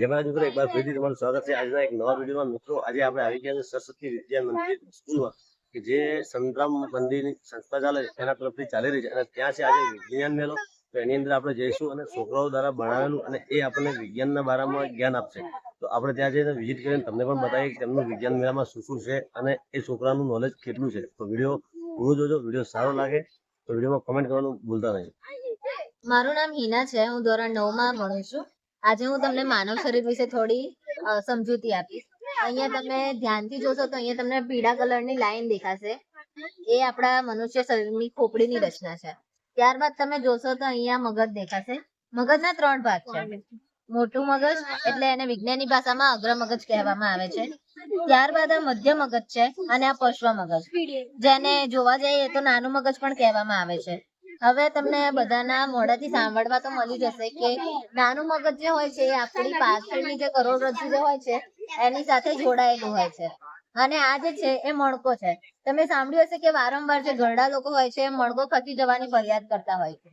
જેમાં મિત્રો એકવાર ફરીથી તમારું સ્વાગત છે. આજના એક નવા વિડીયોમાં મિત્રો, આજે આપણે આવી ગયા છે સરસ્વતી વિદ્યા મંદિર સ્કૂલમાં, કે જે સંતરામ મંદિરની સંસ્થા ચાલે છે, એના તરફથી ચાલી રહી છે. અને ત્યાં છે આજે વિજ્ઞાન મેળો. તો એની અંદર આપણે જઈશું અને છોકરાઓ દ્વારા ભણાવેલું અને એ આપણને વિજ્ઞાનના બારામાં જ્ઞાન આપશે. તો આપણે ત્યાં જઈને વિઝિટ કરીને તમને પણ બતાવીએ કે તેમનું વિજ્ઞાન મેળામાં શું શું છે અને એ છોકરાનું નોલેજ કેટલું છે. તો વીડિયો પૂરો જોજો, વીડિયો સારો લાગે તો વિડીયોમાં કમેન્ટ કરવાનું ભૂલતા નહીં. મારું નામ હિના છે, હું ધોરણ નવમાં ભણું છું. આજે હું તમને માનવ શરીર વિશે થોડી સમજૂતી આપીશ. અહીંયા તમે ધ્યાનથી જોશો તો અહીંયા તમને પીળા કલરની લાઈન દેખાશે. એ આપણા મનુષ્ય શરીરની ખોપડીની રચના છે. ત્યારબાદ તમે જોશો તો અહીંયા મગજ દેખાશે. મગજના ત્રણ ભાગ છે. મોટું મગજ એટલે એને વિજ્ઞાની ભાષામાં અગ્ર મગજ કહેવામાં આવે છે. ત્યારબાદ આ મધ્ય મગજ છે અને આ પશ્વ મગજ. જેને જોવા જઈએ તો નાનું મગજ પણ કહેવામાં આવે છે. હવે તમને બધાના મોઢાથી સાંભળવા તો મળી જશે કે નાનું મગજ જે હોય છે આપણી પાછળની જે કરોડરજ્જુ જે હોય છે, એની સાથે જોડાયેલું હોય છે. અને આ જે છે, એ મણકો છે. તમે સાંભળ્યું હશે કે વારંવાર જે ઘરડા લોકો હોય છે, એ મણકો ખસી જવાની ફરિયાદ કરતા હોય છે.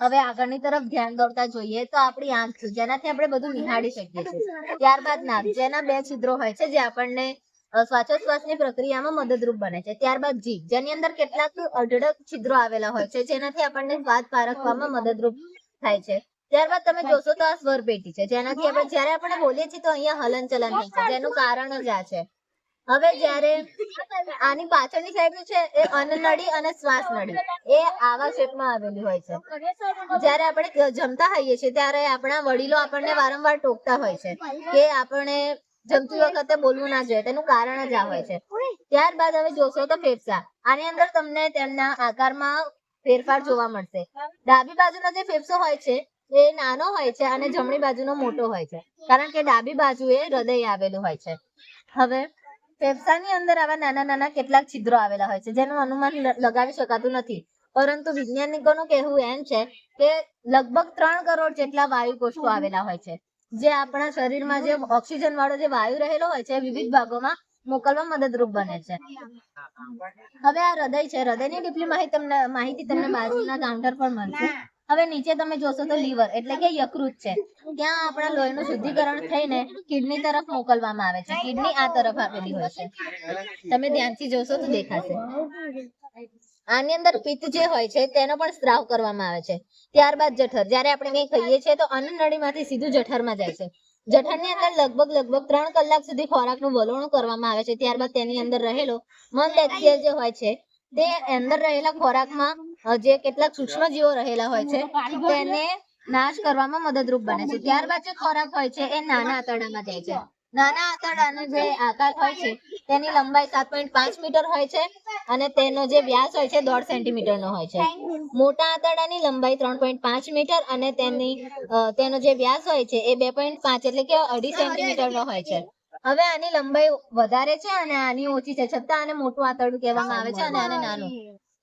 હવે આગળની તરફ ધ્યાન દોરતા જોઈએ તો આપણી આંખ જેનાથી આપણે બધું નિહાળી શકીએ છીએ. ત્યારબાદ નાક, જેના બે છિદ્રો હોય છે, જે આપણને શ્વાસોશ્વાસની પ્રક્રિયામાં મદદરૂપ બને છે. ત્યારબાદ જીભ જેની અંદર કેટલાક અઢળક છિદ્રો આવેલા હોય છે જેનાથી આપણને સ્વાદ પારખવામાં મદદરૂપ થાય છે. ત્યારબાદ તમે જોશો તો આ સ્વર પેટી છે. જેનાથી આપણે જ્યારે આપણે બોલીએ છીએ તો અહીંયા હલનચલન થાય છે જેનું કારણ જ આ છે. હવે જ્યારે આની પાછળની સાઈડ છે એ અન્નનળી અને શ્વાસ નળી એ આવા શેપમાં આવેલી હોય છે. જ્યારે આપણે જમતા હોઈએ છીએ ત્યારે આપણા વડીલો આપણને વારંવાર ટોકતા હોય છે કે આપણે જમતી વખતે બોલવું ના જોઈએ, તેનું કારણ જ આ હોય છે. ત્યારબાદ હવે જોશો તો ફેફસા. આની અંદર તમને તેમના આકારમાં ફેરફાર જોવા મળશે. ડાબી બાજુનો જે ફેફસો હોય છે, એ નાનો હોય છે અને જમણી બાજુનો મોટો હોય છે. કારણ કે ડાબી બાજુએ હૃદય આવેલું હોય છે. હવે ફેફસાની અંદર આવા નાના નાના કેટલાક છિદ્રો આવેલા હોય છે, જેનું અનુમાન લગાવી શકાતું નથી. પરંતુ વૈજ્ઞાનિકોનું કહેવું એમ છે કે લગભગ ત્રણ કરોડ જેટલા વાયુ કોષો આવેલા હોય છે. જે આપણા શરીરમાં જે ઓક્સિજન વાળો જે વાયુ રહેલો હોય છે વિવિધ ભાગોમાં મોકલવા મદદરૂપ બને છે. હવે આ હૃદય છે. હૃદયની ડીપલી માહિતી તમને માહિતી તમને બાજુના કાઉન્ટર પર મળશે. હવે નીચે તમે જોશો તો લીવર એટલે કે યકૃત છે. ત્યાં આપણા લોહીનું શુદ્ધિકરણ થઈને કિડની તરફ મોકલવામાં આવે છે. કિડની આ તરફ આપેલી હોય છે. તમે ધ્યાનથી જોશો તો દેખાશે. આની અંદર પિત્ત જે હોય છે, તેનો પણ સ્ત્રાવ કરવામાં આવે છે. ત્યારબાદ જઠર. જ્યારે આપણે કંઈ ખાઈએ છીએ, તો અન્નનળીમાંથી સીધું જઠરમાં જાય છે. જઠરની અંદર લગભગ લગભગ ત્રણ કલાક સુધી ખોરાકનું વલોણું કરવામાં આવે છે. ત્યારબાદ તેની અંદર રહેલો બેક્ટેરિયા જે હોય છે, તે અંદર રહેલા ખોરાકમાં જે કેટલાક સૂક્ષ્મ જીવો રહેલા હોય છે, તેને નાશ કરવામાં મદદરૂપ બને છે. ત્યારબાદ જે ખોરાક હોય છે, એ નાના આંતરડામાં જાય છે. નાના આંતરડાનો જે આકાર હોય છે, તેની લંબાઈ સાત પોઈન્ટ પાંચ મીટર હોય છે અને તેનો જે વ્યાસ હોય છે, દોઢ સેન્ટીમીટરનો હોય છે. મોટા આંતરડાની લંબાઈ ત્રણ પોઈન્ટ પાંચ મીટર અને તેની તેનો જે વ્યાસ હોય છે, એ બે પોઈન્ટ પાંચ એટલે કે અઢી સેન્ટીમીટર નો હોય છે. હવે આની લંબાઈ વધારે છે અને આની ઓછી છે. છતાં આને મોટું આંતરડું કહેવામાં આવે છે અને આને નાનું.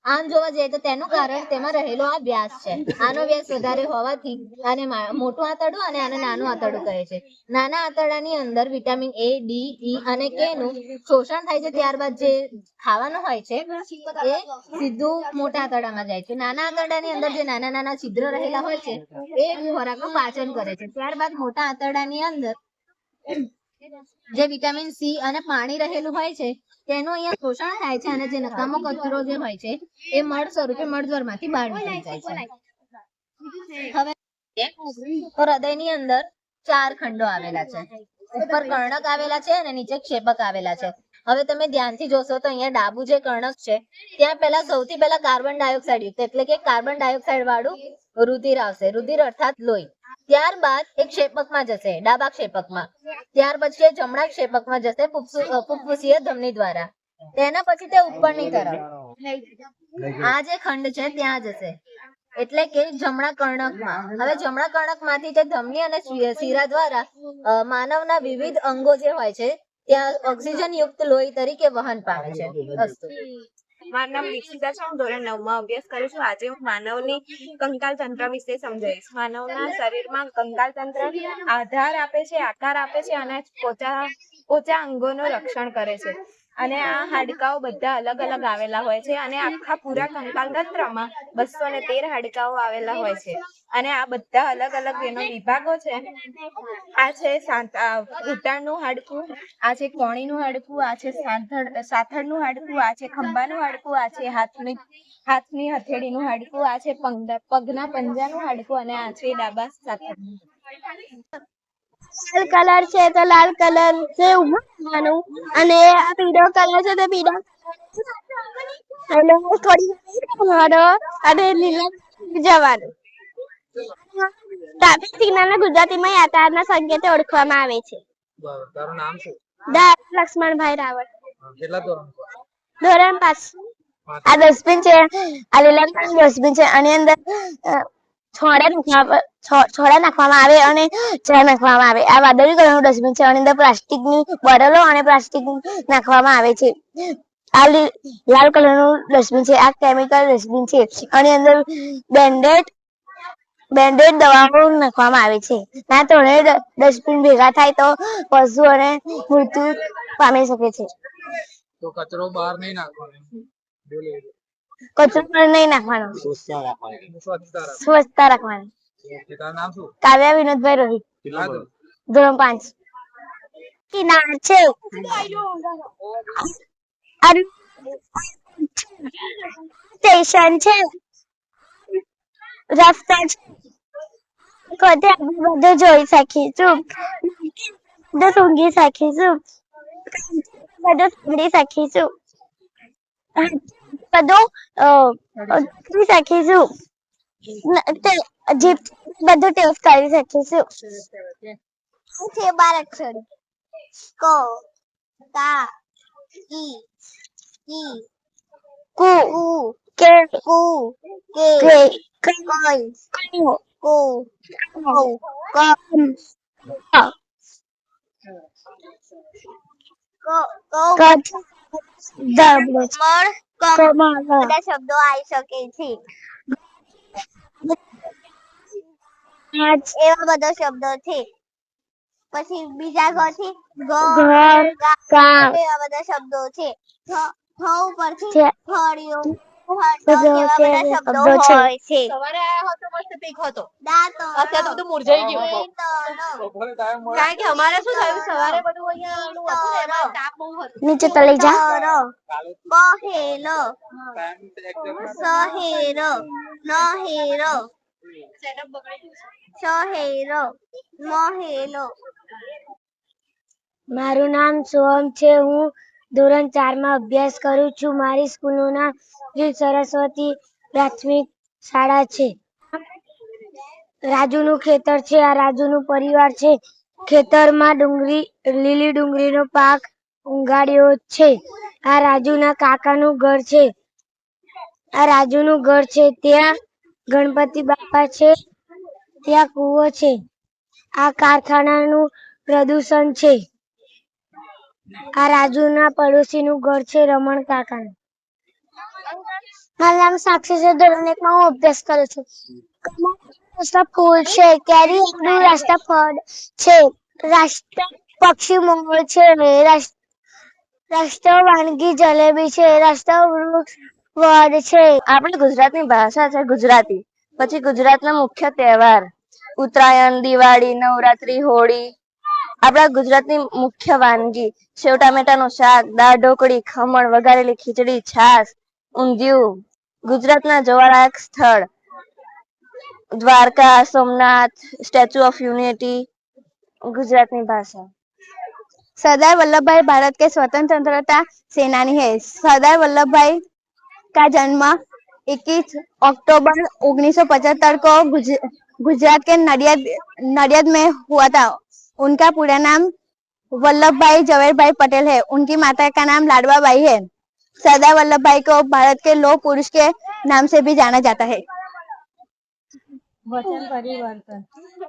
આમ જોવા જઈએ તો તેનું કારણ તેમાં રહેલો આ વ્યાસ છે. આનો વ્યાસ વધારે હોવાથી આને મોટું આંતરડું અને આને નાનું આંતરડું કહે છે. નાના આંતરડાની અંદર વિટામિન એ, ડી ઈ અને કે નું શોષણ થાય છે. ત્યારબાદ જે ખાવાનું હોય છે, એ સીધું મોટા આંતરડામાં જાય છે. નાના આંતરડાની અંદર જે નાના નાના છિદ્ર રહેલા હોય છે, એ ખોરાકનું પાચન કરે છે. ત્યારબાદ મોટા આંતરડાની અંદર જે વિટામિન સી અને પાણી રહેલું હોય છે તેનું અહીંયા શોષણ થાય છે અને જે નકામો કચરો જે હોય છે, એ મળ સ્વરૂપે મળદ્વારમાંથી બહાર નીકળી જાય છે. હવે તો હૃદયની અંદર ચાર ખંડો આવેલા છે. ઉપર કર્ણક આવેલા છે અને નીચે ક્ષેપક આવેલા છે. હવે તમે ધ્યાનથી જોશો તો અહીંયા ડાબુ જે કર્ણક છે, ત્યાં પહેલા સૌથી પહેલા કાર્બન ડાયોક્સાઇડ યુક્ત, એટલે કે કાર્બન ડાયોક્સાઇડ વાળું રુધિર આવશે. રુધિર અર્થાત લોહી. ત્યારબાદ એક ક્ષેપકમાં જશે, ડાબા ક્ષેપકમાં ત્યાર પછી જમણા ક્ષેપકમાં જશે ફુફસુ- ધમની દ્વારા. તેના પછી તે ઉપરની તરફ. આ જે ખંડ છે, ત્યાં જશે. એટલે કે જમણા કર્ણકમાં. હવે જમણા કર્ણકમાંથી તે ધમની અને શિરા દ્વારા માનવના વિવિધ અંગો જે હોય છે, ત્યાં ઓક્સિજન યુક્ત લોહી તરીકે વહન પામે છે. અસ્તુ મારું નામ ધોરણ નવમાં અભ્યાસ કરું છું. આજે હું માનવની કંકાલ તંત્ર વિશે સમજાવીશ. માનવના શરીરમાં કંકાલ તંત્ર આધાર આપે છે, આકાર આપે છે અને પોચા પોચા અંગોનું રક્ષણ કરે છે. અને આ હાડકાઓ બધા અલગ અલગ આવેલા હોય છે અને આખા પૂરા કંકાલ તંત્રમાં બસો ને તેર હાડકાઓ આવેલા હોય છે. અને આ બધા અલગ અલગ એનો વિભાગો છે. આ છે સાંત- હાડકું, આ છે કોણીનું હાડકું, આ છે સાથળ, સાથળનું હાડકું, આ છે ખંભાનું હાડકું, આ છે હાથની હાથની હથેળીનું હાડકું, આ છે પંગ- પગના પંજાનું હાડકું અને આ છે ડાબા સાથળનું. લાલ કલર છે તો લાલ કલર છે ઊભું અને આ પીળો કલર છે તો પીળો અને થોડી વાર અને લીલા જવાનું. ટ્રાફિક સિગ્નલ ગુજરાતીમાં યાતાયાતના સંકેતે ઓળખવામાં આવે છે. તારું નામ શું? દા લક્ષ્મણભાઈ રાવળ. કેટલા ધોરણ ધોરણ પાંચ આ ડસ્ટબિન છે આ લીલા ડસ્ટબિન છે. આની અંદર છોડા છોડા નાખવામાં આવે અને ચા નાખવામાં આવે. આ વાદળી કલરનું ડસ્ટબિન છે અને અંદર પ્લાસ્ટિકની બોટલો અને પ્લાસ્ટિક નાખવામાં આવે છે. આ લાલ કલરનું ડસ્ટબિન છે, આ કેમિકલ ડસ્ટબિન છે. અને અંદર બેન્ડેડ બેન્ડેડ દવાઓ નાખવામાં આવે છે. ના ત્રણેય ડસ્ટબિન ભેગા થાય તો પશુઓને મૃત્યુ પામી શકે છે. તો કચરો બહાર નહીં નાખવાનો. કચરો પણ નહીં નાખવાનો. સ્વચ્છતા રાખવાની. સ્વચ્છતા રાખવાની. તારું નામ શું? કાવ્યા વિનોદભાઈ રોહિત. ધોરણ? પાંચ. છે. સ્ટેશન છે. રસ્તા છે. બધે બધું જોઈ શકીશું. બધું સૂંઘી શકીશું. બધું સાંભળી શકીશું. બધું અ, અ, જોઈ શકીશું ન- તે જીભ બધું ટેસ્ટ કરી શકીશું છે બાર અક્ષર કો કા કી કી કુ કે કુ કે કોઈ કુ કુ કુ કમ કો કો દબળ કમળ બધા શબ્દો આવી શકે છે. એવા બધા શબ્દો છે. પછી બીજા ઘર કામ એવા બધા શબ્દો છે. થ થ ઉપરથી ફળિયો બધા શબ્દો હોય છે. સવારે આયા હો તો મસ્ત તીખ હતો અત્યારે બધું મુરઝાઈ ગયું. બપોરે time મળે. કારણ કે અમારે શું થયું? સવારે બધું અહીંયા ઓલું હતું ને એમાં તાપ બહુ હતો. નીચે તળી જા. સહેરો. નહેરો. સહેરો. મહેલો. મારું નામ સોમ છે. હું ધોરણ ચારમાં અભ્યાસ કરું છું. મારી સ્કૂલનું નામ સરસ્વતી પ્રાથમિક શાળા છે. રાજુનું ખેતર છે, આ રાજુનું પરિવાર છે. ખેતરમાં ડુંગળી લીલી ડુંગળીનો પાક ઉગાડ્યો છે. આ રાજુના કાકાનું ઘર છે. આ રાજુનું ઘર છે. ત્યાં ગણપતિ બાપા છે. ત્યાં કૂવો છે. આ કારખાનાનું પ્રદૂષણ છે. આ રાજુના પડોશીનું ઘર છે રમણ કાકાનું મારું નામ સાક્ષી છે. ધોરણ એકમાં હું અભ્યાસ કરું છું. રાષ્ટ્ર ફૂલ છે કેરી એકનું રસ્તા ફળ છે રાષ્ટ્ર પક્ષી મોર છે રાષ્ટ્ર વાનગી જલેબી છે રાષ્ટ્ર વૃક્ષ વડ છે આપણી ગુજરાતની ભાષા છે ગુજરાતી પછી ગુજરાતના મુખ્ય તહેવાર ઉત્તરાયણ દિવાળી નવરાત્રી હોળી આપણા ગુજરાતની મુખ્ય વાનગી સેવ ટામેટાનું શાક દાળ ઢોકળી ખમણ વઘારેલી ખીચડી છાશ ઊંધિયું ગુજરાતના જોવાલાયક સ્થળ Dwarka Somnath statue of unity ગુજરાતની ભાષા सरदार वल्लभ भाई भारत के स्वतंत्रता सेनानी है सरदार वल्लभ भाई का जन्म 21 अक्टूबर 1975 को गुज- गुजरात के नडियाद नडियाद में हुआ था उनका पूरा नाम वल्लभ भाई जवेर भाई पटेल है उनकी माता का नाम लाडवा बाई है सरदार वल्लभ भाई को भारत के लौह पुरुष के नाम से भी जाना जाता है વચન પરિવર્તન.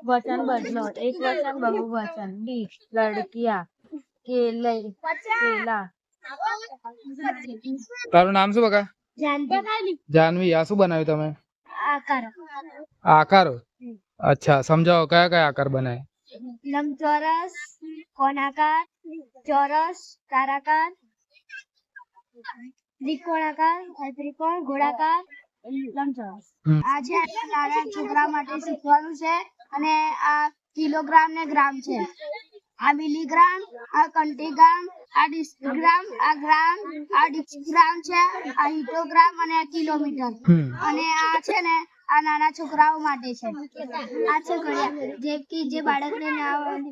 વચન બદલો. એક વચન બહુવચન. ડી લડકિયા કેલે કેલા. તારું નામ શું બકા? જાનવી. આ શું બનાવ્યું તમે? આકારો. અચ્છા. સમજાવો કયા કયા આકાર બનાય? લંબચોરસ કોનાકાર ચોરસ તારાકાર ત્રિકોણાકાર ત્રિકોણ ગોળાકાર હમ. નાના છોકરા માટે શીખવાનું છે અને આ કિલોગ્રામ ને ગ્રામ છે. આ મિલીગ્રામ આ કંટીગ્રામ આ ડિસ્ગ્રામ આ ગ્રામ આ ડિસ્ગ્રામ છે આ હિટોગ્રામ અને કિલોમીટર. અને આ છે ને આ નાના છોકરાઓ માટે છે. આ છે ઘડિયાળ. જે કે જે બાળકને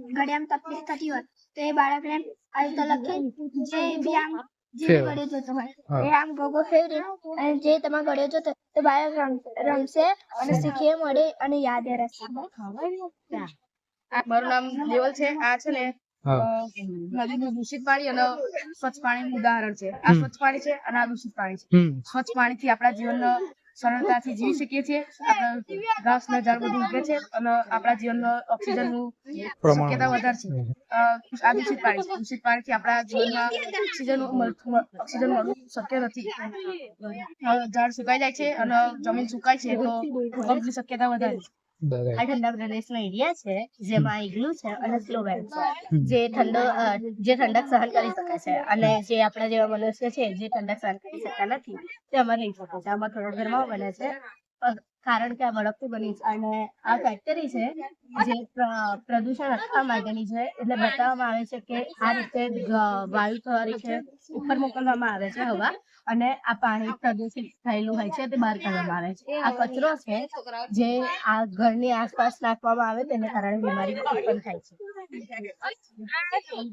ઘડિયાળમાં તકલીફ થતી હોય તો એ બાળકને આ રીતે લખે. જે બી આમ જે. એ આમ ગોગો અને તમારે તો બાળક રમશે અને મળે અને યાદ રહેશે મારું નામ દેવલ છે. આ છે ને નદીનું દૂષિત પાણી અને સ્વચ્છ પાણીનું ઉદાહરણ છે. આ સ્વચ્છ પાણી છે અને આ દૂષિત પાણી છે. સ્વચ્છ પાણીથી આપણા જીવનનો સરળતાથી જીવી શકીએ છીએ આપણા ઘાસના ઝાડ બધું ઉગે છે અને આપણા જીવનમાં ઓક્સિજનનું નું શક્યતા વધારે છે. આ દૂષિત પાણી છે દૂષિત પાણીથી આપણા જીવનમાં ઓક્સિજન ઓક્સિજન મળવું શક્ય નથી. ઝાડ સુકાઈ જાય છે અને જમીન સુકાય છે તો ભૂકંપની શક્યતા વધારે છે. આ ઠંડા પ્રદેશનો એરિયા છે જેમાં ઇગ્લુ છે અને સ્લો છે. જે ઠંડો જે ઠંડક સહન કરી શકે છે. અને જે આપણા જેવા મનુષ્ય છે જે ઠંડક સહન કરી શકતા નથી તે અમારે રહી શકે છે. આમાં થોડો ગરમાવો બને છે. કારણ કે આ બરફથી બની છે. અને આ ફેક્ટરી છે જે પ્રદૂષણ અટકાવવા માટેની છે, એટલે બતાવવામાં આવે છે કે આ રીતે વાયુ થવાની છે, ઉપર મોકલવામાં આવે છે હવા અને આ પાણી પ્રદૂષિત થયેલું હોય છે, તે બહાર કાઢવામાં આવે છે. આ કચરો છે જે આ ઘરની આસપાસ નાખવામાં આવે, તેને કારણે બીમારી ઉત્પન્ન થાય છે.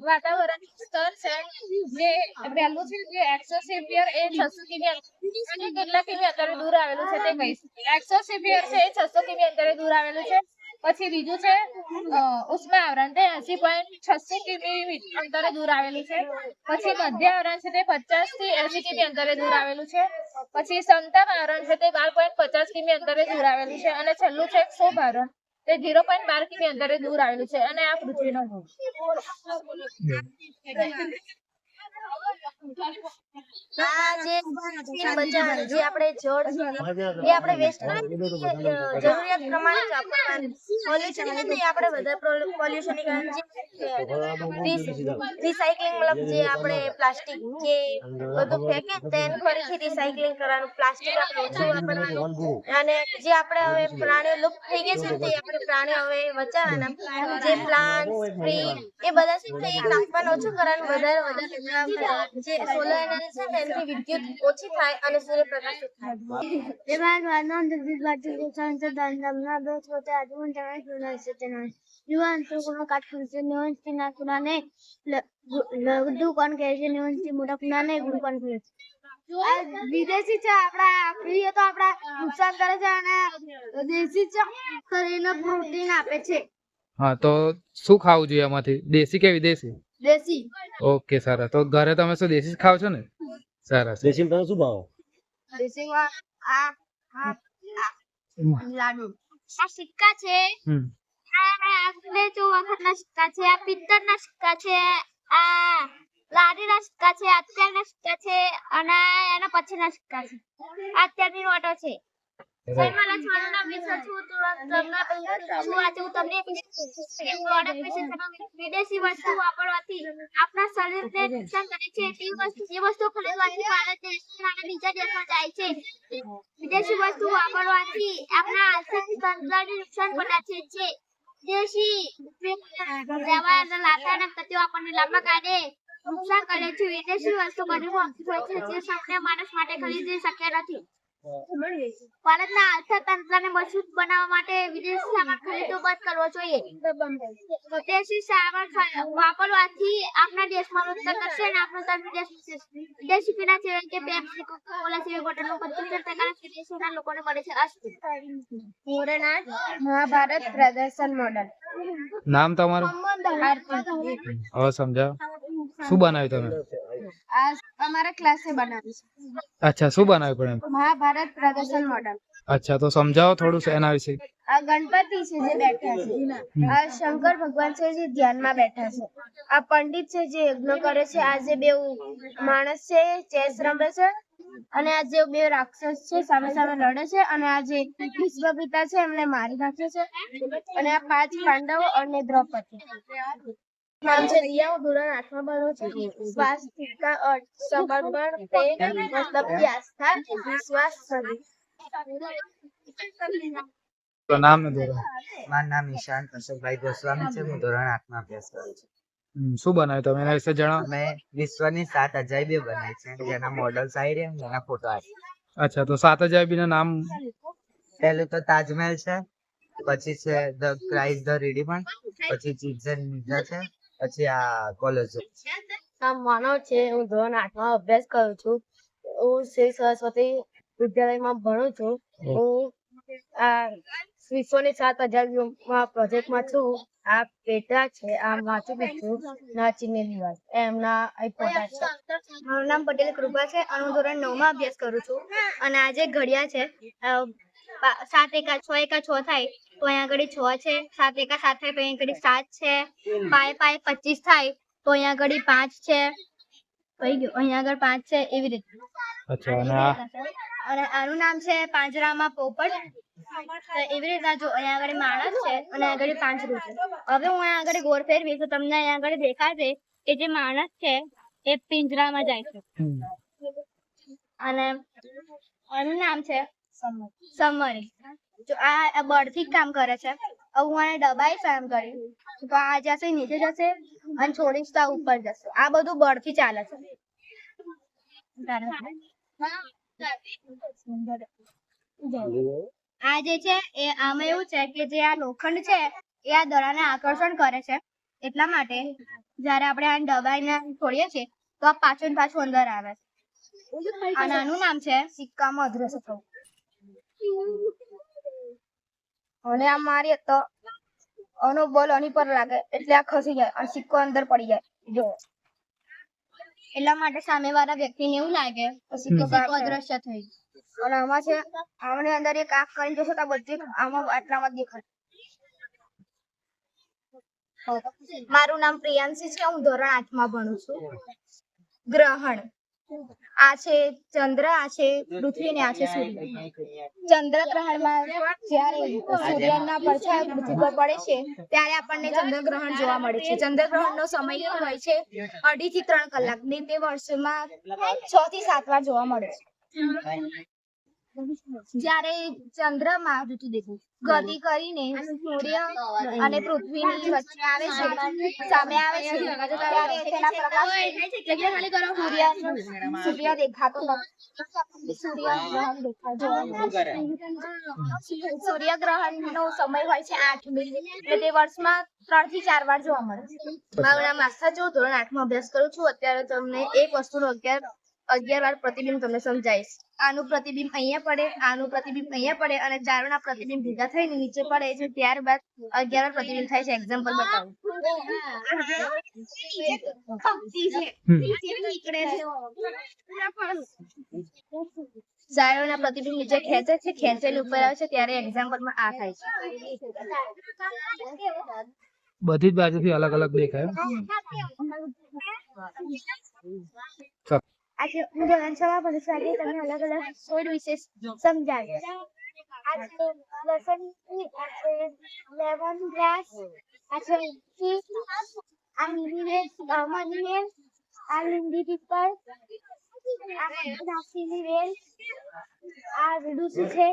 વાતાવરણ સ્તર છે જે પહેલું છે જે એક્સોસ્ફિયર એ છસો કિમી અને કેટલા કિમી અંતરે દૂર આવેલું છે તે કહીશ એક્સોસ્ફિયર છે એ છસો કિમી અંતરે દૂર આવેલું છે પછી બીજું છે ઉષ્મા આવરણ તે એસી પોઈન્ટ છસો કિમી અંતરે દૂર આવેલું છે પછી મધ્ય આવરણ છે તે પચાસથી એસી કિમી અંતરે દૂર આવેલું છે પછી સંતાપ આવરણ છે તે બાર પોઈન્ટ પચાસ કિમી અંતરે દૂર આવેલું છે અને છેલ્લું છે ક્ષોભ આવરણ તે ઝીરો પોઈન્ટ બાર કિમી અંતરે દૂર આવેલું છે અને આ પૃથ્વીનો ભાગ પ્લાસ્ટિક કે બધું ફેંકે તેને ફરીથી રિસાયકલિંગ કરવાનું પ્લાસ્ટિક ઓછું વાપરવાનું અને જે આપણે હવે પ્રાણીઓ લુપ્ત થઈ ગયા છે તે આપણે પ્રાણીઓ હવે બચાવવાના જે પ્લાન્ટ ટ્રી, એ બધા છે તે કાપવાનું ઓછું કરવાનું, વધારે વધારે. વિદેશી છે. આપડા પ્રિય તો આપડા નુકસાન કરે છે અને દેશી છે. શરીરને પ્રોટીન આપે છે. હા તો શું ખાવું જોઈએ એમાંથી દેશી કે વિદેશી? દેશી. ઓકે સારા. તો ઘરે તમે શું દેશી ખાવ છો ને? સારા દેશીમાં તમે શું ભાવ? દેશીમાં આ આ લાડુ. આ સિક્કા છે. આ આપણે જો વખતના સિક્કા છે. આ પિત્તળના સિક્કા છે. આ લાડીના સિક્કા છે. અત્યારના સિક્કા છે. અને એના પછીના સિક્કા છે. અત્યાર અત્યારની નોટો છે. વિદેશી વસ્તુ વાપરવાથી આપણા શરીરને નુકસાન કરે છે. તે વસ્તુ જે વસ્તુ ખરીદવાથી ભારત દેશના બીજા દેશમાં જાય છે. વિદેશી વસ્તુ વાપરવાથી આપણા આર્થિક તંત્રને નુકસાન પહોંચાડે છે. દેશી દવા અને લાતા આપણને લાંબા કાળે નુકસાન કરે છે. વિદેશી વસ્તુ ઘણી મોંઘી હોય છે. જે સામાન્ય માણસ માટે ખરીદી શક્ય નથી. ભારતના અર્થતંત્રને મજબૂત બનાવવા માટે વિદેશી સામાન ખરીદો બંધ કરવો જોઈએ. વિદેશી સામાન વાપરવાથી આપણા દેશમાં રોજગાર કરશે અને આપણો તંત્ર વિદેશ વિદેશી પીણા જેવા કે પેપ્સી કોકા-કોલા જેવી બોટલનું પચીસ ટકા વિદેશીના લોકોને મળે છે અસ્તુ. મહાભારત પ્રદર્શન મોડલ. નામ તમારું? હવે સમજાવ. શું બનાવ્યું તમે? આ અમારા ક્લાસે બનાવ્યું છે. અચ્છા શું બનાવ્યું પણ મહાભારત પ્રદર્શન મોડલ. અચ્છા તો સમજાવો થોડું એના વિશે. આ ગણપતિ છે જે બેઠા છે. આ શંકર ભગવાન છે જે ધ્યાનમાં બેઠા છે. આ પંડિત છે જે યજ્ઞ કરે છે. આ જે બે માણસ છે ચેસ રમે છે. અને આ જે બે રાક્ષસ છે સામે સામે લડે છે. અને આ જે ભીષ્મ પિતા છે એમને મારી નાખ્યો છે. અને આ પાંચ પાંડવો અને દ્રૌપદી. નામ છે રિયા હું ધોરણ આઠમાં ભણું છું. સ્વાસ્તિકા અર્થ સમર્પણ પ્રેમ મતલબ કે આસ્થા વિશ્વાસ સદી તો નામ ને ધોરણ મારું નામ ઈશાન અશોકભાઈ ગોસ્વામી છે હું ધોરણ આઠમાં અભ્યાસ કરું છું. શું બનાવ્યું તમે? એના વિશે જણાવો. મેં વિશ્વની સાત અજાયબીઓ બનાવી છે જેના મોડલ સાઈડ એના ફોટો આવી અચ્છા તો સાત અજાયબી ના નામ પહેલું તો તાજમહેલ છે પછી છે ધ ક્રાઇસ્ટ ધ રીડીમન પછી ચીઝન મિર્ઝા છે પછી આ કોલેજ માનવ છે હું ધોરણ આઠમાં અભ્યાસ કરું છું. હું શ્રી સરસ્વતી વિદ્યાલયમાં ભણું છું. હું આ વિશ્વની સાત હજાર પ્રોજેક્ટમાં છું. આ પેટા છે આ માથું ના નાચીને નિવાસ. એમના પોતા છે. મારું નામ પટેલ કૃપા છે. અને હું ધોરણ નવમાં અભ્યાસ કરું છું. અને આજે ઘડિયા છે. સાત એકા છ એકા છ થાય. તો અહીંયા આગળ છ છે. સાત એકા સાત થાય તો અહીંયા આગળ સાત છે. પાય પાય પચીસ થાય તો અહીંયા આગળ પાંચ છે. કઈ ગયું. અહીંયા આગળ પાંચ છે એવી રીતે. અચ્છા અને આનું નામ છે પાંજરામાં પોપટ. એવી રીતના જો અહીંયા આગળ માણસ છે અને આગળ પાંજરું છે. હવે હું અહીંયા આગળ ગોળ ફેરવીશ તો તમને અહીંયા આગળ દેખાશે કે જે માણસ છે એ પિંજરામાં જાય છે. અને આનું નામ છે સમરી જો આ બળથી કામ કરે છે. હું આને દબાઈશ એમ કરી તો આ જશે, નીચે જશે અને છોડીશ તો ઉપર જશે. આ બધું બળથી ચાલે છે. આ જે છે, એ આમાં એવું છે કે જે આ લોખંડ છે, એ આ દડાને આકર્ષણ કરે છે. એટલા માટે જ્યારે આપણે આ દબાઈને છોડીએ છીએ, તો આ પાછું પાછું અંદર આવે છે. આ નાનું નામ છે સિક્કામાં અદ્રશ્ય થવું. અને આ મારીએ તો આનો બોલ આની પર લાગે. એટલે આ ખસી જાય. અને સિક્કો અંદર પડી જાય. જો. એટલા માટે સામેવાળા વ્યક્તિને એવું લાગે તો સિક્કો સિક્કો અદ્રશ્ય થઈ. અને આમાં છે આમની અંદર એક આંખ કરીને જોશો તો બધી આમાં આટલામાં દેખાય. મારું નામ પ્રિયાંશી છે. હું ધોરણ આઠમાં ભણું છું. ગ્રહણ. આ છે ચંદ્ર, આ છે પૃથ્વી ને આ છે સૂર્ય. ચંદ્ર ગ્રહણમાં જ્યારે સૂર્યના પડછાયા પૃથ્વી પર પડે છે, ત્યારે આપણને ચંદ્રગ્રહણ જોવા મળે છે. ચંદ્રગ્રહણનો સમય હોય છે અઢી થી ત્રણ કલાક ને તે વર્ષમાં છ થી સાત વાર જોવા મળે છે. જ્યારે ચંદ્રમાં ગતિ કરીને સૂર્ય અને પૃથ્વીની વચ્ચે આવે છે. સામે આવે છે. ત્યારે તેના પ્રકાશ સૂર્ય સૂર્ય દેખાતો સૂર્ય. સૂર્યગ્રહણ નો સમય હોય છે આઠ મિનિટ. એટલે તે વર્ષમાં ત્રણથી ચાર વાર જોવા મળે મારું નામ આસ્થા છે. ધોરણ આઠમાં અભ્યાસ કરું છું. અત્યારે તમને એક વસ્તુનો અગિયાર અગિયાર વાર પ્રતિબિંબ તમને સમજાવીશ આનું પ્રતિબિંબ અહીંયા પડે આનું પ્રતિબિંબ અહીંયા પડે અને ચારોના પ્રતિબિંબ ભેગા થઈને નીચે પડે છે ત્યારબાદ અગિયાર વાર પ્રતિબિંબ થાય છે. એક્ઝામ્પલ બતાવું. ચારોના પ્રતિબિંબ નીચે ખેંચે છે ખેંચેલી ઉપર આવે છે ત્યારે એક્ઝામ્પલમાં આ થાય છે. બધી જ બાજુથી અલગ અલગ દેખાય? આજે હું ધોરણ છ માં ભણું આજે તમને અલગ અલગ છોડ વિશે સમજાવીશ આ છે લસણની આ છે, લેમન ગ્રાસ આ છે આ લીલી વેલ મની વેલ આ લીંડી પીપળ, આ નાસીની વેલ આ વિડુસી છે.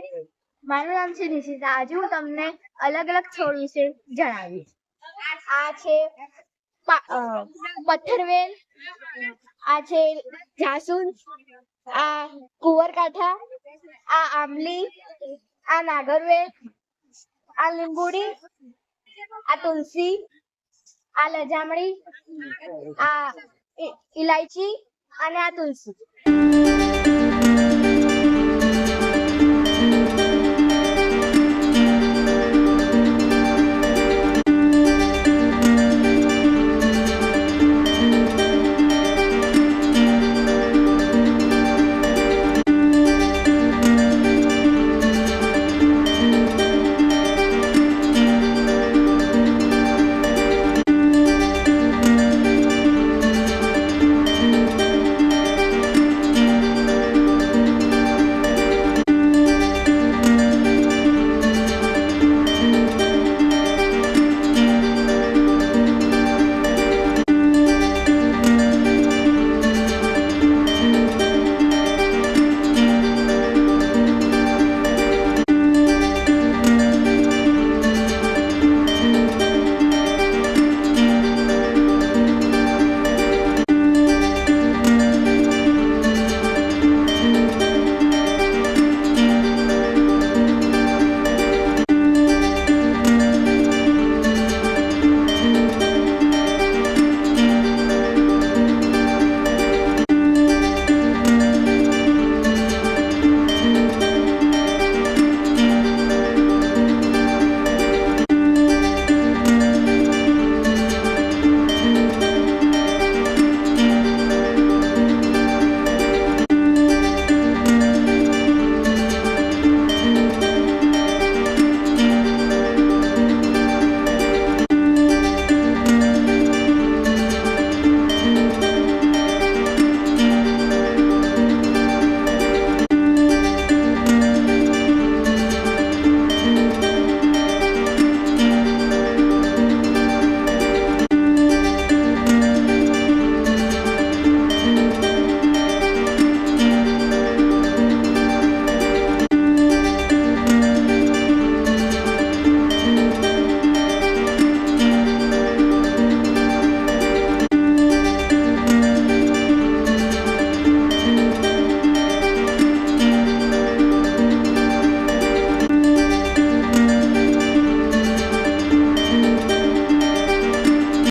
મારું નામ છે નિશિતા. આજે હું તમને અલગ અલગ છોડ વિશે જણાવીશ. આ છે પથ્થરવેલ આ છે જાસૂદ આ કુંવરકાંઠા આ આંબલી આ નાગરવેલ આ લીંબુડી આ તુલસી આ લજામડી આ ઇ- ઇલાયચી અને આ તુલસી